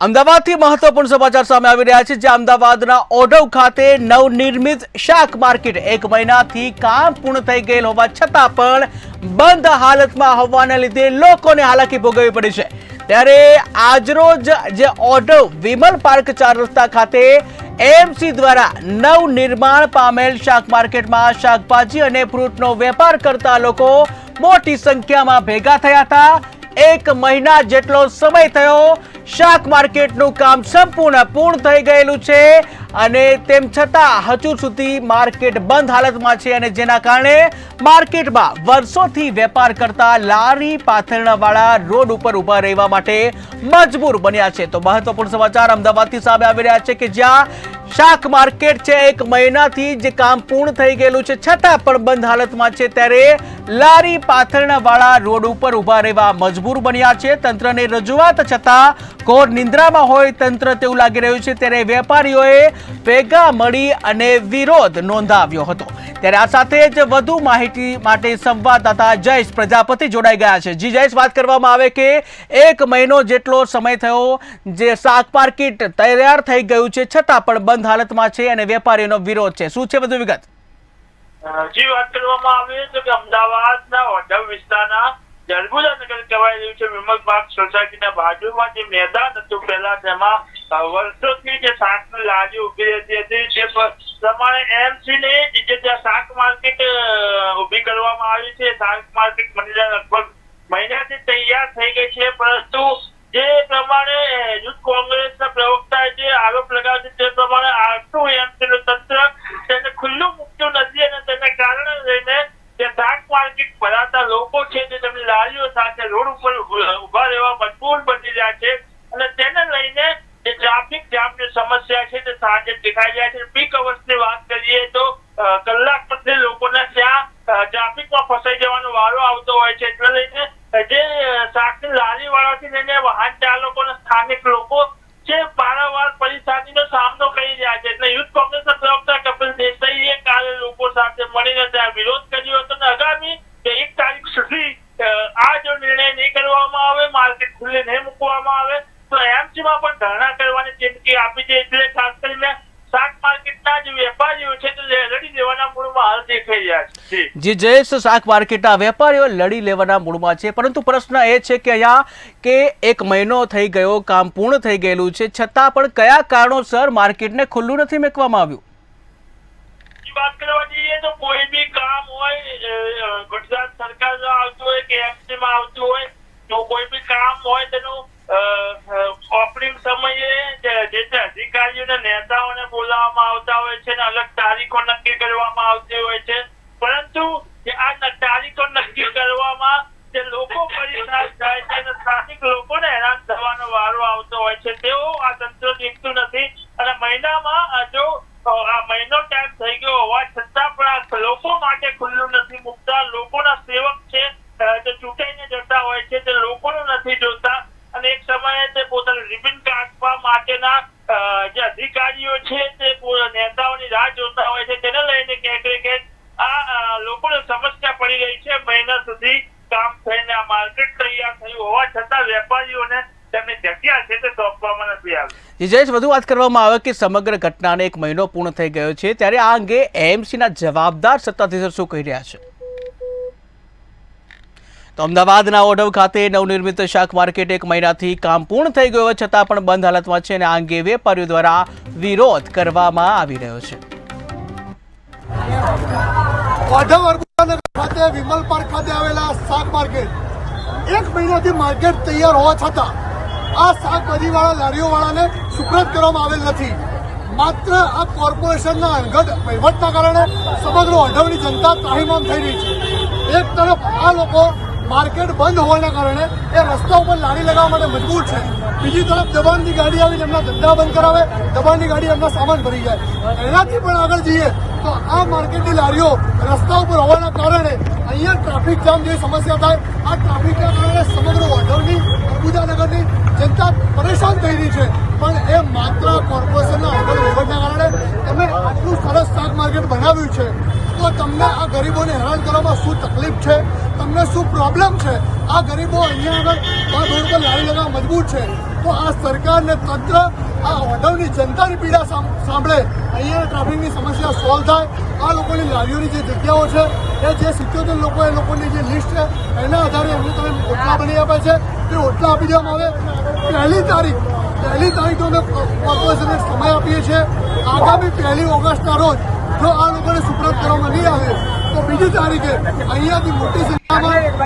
અમદાવાદથી મહત્વપૂર્ણ સમાચાર સામે આવી રહ્યા છે, જે અમદાવાદના ઓઢવ ખાતે નવનિર્મિત શાક માર્કેટ એક મહિનાથી કામ પૂર્ણ થઈ ગયેલ હોવા છતાં પણ બંધ હાલતમાં હોવાને લીધે લોકોને હાલાકી ભોગવવી પડી છે. ત્યારે આજરોજ જે ઓઢવ વિમલ પાર્ક ચાર રસ્તા ખાતે એમસી દ્વારા નવનિર્માણ પામેલ શાક માર્કેટમાં શાકભાજી અને ફ્રૂટનો વેપાર કરતા લોકો મોટી સંખ્યામાં ભેગા થયા હતા. એક મહિના જેટલો સમય થયો, શાક માર્કેટનું કામ સંપૂર્ણ પૂર્ણ થઈ ગયેલું છે અને તેમ છતાં હજુ સુધી માર્કેટ બંધ હાલતમાં છે અને જેના કારણે માર્કેટમાં વર્ષોથી વેપાર કરતા લારી પાથરણાવાળા રોડ ઉપર ઊભા રહેવા માટે મજબૂર બન્યા છે. તો મહત્વપૂર્ણ સમાચાર અમદાવાદથી સામે આવી રહ્યા છે કે જ્યાં શાક માર્કેટ છે એક મહિનાથી જે કામ પૂર્ણ થઈ ગયેલું છે. છતાં પણ બંધ હાલતમાં છે ત્યારે લારી પાથરણવાળા રોડ ઉપર ઊભા રહેવા મજબૂર બન્યા છે. તંત્રને રજૂઆત છતાં ઘોર નિંદ્રામાં હોય તંત્ર તેવું લાગી રહ્યું છે. ત્યારે વેપારીઓએ ભેગા મળી અને વિરોધ નોંધાવ્યો હતો. ત્યારે આ સાથે જ વધુ માહિતી માટે સંવાદદાતા જયેશ પ્રજાપતિ જોડાઈ ગયા છે. જી જયેશ, વાત કરવામાં આવે કે એક મહિનો જેટલો સમય થયો જે શાક માર્કેટ તૈયાર થઈ ગયું છે, છતાં પણ બંધ હાલતમાં છે અને વેપારીઓનો વિરોધ છે. શું છે વધુ વિગત? હજી વાત કરવામાં આવે તો કે અમદાવાદના વડવ વિસ્તારના નગર કહેવાય રહ્યું છે. વિમલ પાર્ક સોસાયટીના બાજુમાં જે મેદાન હતું, પહેલા તેમાં વર્ષોથી જે શાકની લારી ઊભી રહેતી હતી, તે પ્રમાણે એમસી ને જે ત્યાં શાક માર્કેટ ઊભી કરવામાં આવી છે. શાક માર્કેટ બની લગભગ મહિનાથી તૈયાર થઈ ગઈ છે. પરંતુ જે પ્રમાણે યુથ કોંગ્રેસના પ્રવક્તાએ જે આરોપ લગાવ્યો છે, તે પ્રમાણે આટલું એમસી નું તંત્ર તેને ખુલ્લું મૂક્યું નથી અને તેને કારણે લઈને તે શાક માર્કેટ ભરાતા સમસ્યા છે, તે સાંજે દેખાઈ જાય છે. પીક અવર્સની વાત કરીએ તો કલાક પછી લોકોને ત્યાં ટ્રાફિકમાં ફસાઈ જવાનો વારો આવતો હોય છે. એટલે લઈને જે શાકની લારી વાળાથી લઈને વાહન ચાલકો અને સ્થાનિક લોકો જે પારાવાર પરેશાનીનો સામનો કરી રહ્યા છે. એટલે યુથ કોંગ્રેસના પ્રવક્તા કપિલ દેસાઈએ કાલે લોકો સાથે મળીને ત્યાં વિરોધ કર્યો હતો અને જી જયેશ શાક માર્કેટના વેપારીઓ લડી લેવાના મૂળમાં છે. પરંતુ પ્રશ્ન એ છે કે અહીંયા કે એક મહિનો થઈ ગયો કામ પૂર્ણ થઈ ગયેલું છે. છતાં પણ કયા કારણોસર માર્કેટને ખુલ્લું નથી મૂકવામાં આવ્યું? વાત કરવા જઈએ તો કોઈ બી કામ હોય ગુજરાત સરકાર આવતું હોય કે એફસીમાં આવતું હોય તો કોઈ બી કામ હોય તેનું ઓપનિંગ સમયે જે જે તે અધિકારીઓને નેતાઓને બોલાવવામાં આવતા હોય છે અને અલગ તારીખો નક્કી કરવામાં આવતી હોય છે. થવાનો વારો આવતો હોય છે. તેઓ આ તંત્ર દેખતું નથી. અને મહિનામાં જો આ મહિનો ટાઈમ થઈ ગયો હોવા છતાં પણ આ લોકો માટે ખુલ્લું નથી મૂકતા લોકોના સેવક છે અ, જે ચૂંટાઈને જતા હોય છે તે લોકોનું નથી જોતા અને એક સમયે તે પોતાનું રિબિન કાપવા માટેના અ, જે અધિકારીઓ છે તે પો- નેતાઓની રાહ જોતા હોય છે તેને લઈને ક્યાંક ને ક્યાંક આ અ, લોકોને સમસ્યા પડી રહી છે મહિના સુધી કામ થઈને આ માર્કેટ તૈયાર થયું હોવા છતાં વેપારીઓને તેમની જગ્યા છે તે સોંપવામાં નથી આવી જે જયેશ વધુ વાત કરવામાં આવે કે સમગ્ર ઘટનાને એક મહિનો પૂર્ણ થઈ ગયો છે ત્યારે આ અંગે એએમસીના જવાબદાર સત્તાધીશો શું કહી રહ્યા છે? તો અમદાવાદના ઓઢવ ખાતે નવનિર્મિત શાક માર્કેટ એક મહિનાથી કામ પૂર્ણ થઈ ગયું છતાં પણ બંધ હાલતમાં છે અને આ અંગે વેપારીઓ દ્વારા વિરોધ કરવામાં આવી રહ્યો છે. ખાતે વિમલ પાર્ક ખાતે આવેલા શાક માર્કેટ. એક મહિનાથી માર્કેટ તૈયાર હોવા છતાં આ શાકભાજીવાળા લારીઓવાળાને સુપ્રત કરવામાં આવેલ નથી. માત્ર આ કોર્પોરેશનના અંગત વહીવટના કારણે સમગ્ર અઢવની જનતા ત્રાહીમામ થઈ રહી છે. એક તરફ આ લોકો માર્કેટ બંધ હોવાના કારણે એ રસ્તા ઉપર લારી લગાવવા માટે મજબૂર છે. બીજી તરફ દબાણની ગાડી આવીને એમના ધંધા બંધ કરાવે, દબાણની ગાડી એમના સામાન ભરી જાય. એનાથી પણ આગળ જઈએ તો આ માર્કેટની લારીઓ રસ્તા ઉપર હોવાના કારણે અહીંયા ટ્રાફિક જામ જેવી સમસ્યા થાય. આ ટ્રાફિકના કારણે સમગ્ર વાઢવની અંબુજાનગરની જનતા પરેશાન થઈ રહી છે. પણ એ માત્ર કોર્પોરેશનના અવર વહીવટના કારણે તમે આટલું સરસ શાક માર્કેટ બનાવ્યું છે. તો તમને આ ગરીબોને હેરાન કરવામાં શું તકલીફ છે? તમને શું પ્રોબ્લેમ છે? આ ગરીબો અહીંયા આગળ રોડ પર લારી લગાવવા મજબૂર છે. તો આ સરકારને તંત્ર આ ઓઢવની જનતાની પીડા સાંભળે. અહીંયા ટ્રાફિકની સમસ્યા સોલ્વ થાય. આ લોકોની લારીઓની જે જગ્યાઓ છે એ જે સિત્યોતેર લોકો એ લોકોની જે લિસ્ટ છે એના આધારે એમને તમે ઓટલા બની આપે છે. તે ઓટલા આપી દેવામાં આવે. પહેલી તારીખ પહેલી તારીખ અમે કોર્પોરેશનને સમય આપીએ છીએ. આગામી પહેલી ઓગસ્ટના રોજ જો આ લોકોને સુપ્રત કરવામાં નહીં આવે તો બીજી તારીખે અહીંયાથી મોટી સંખ્યામાં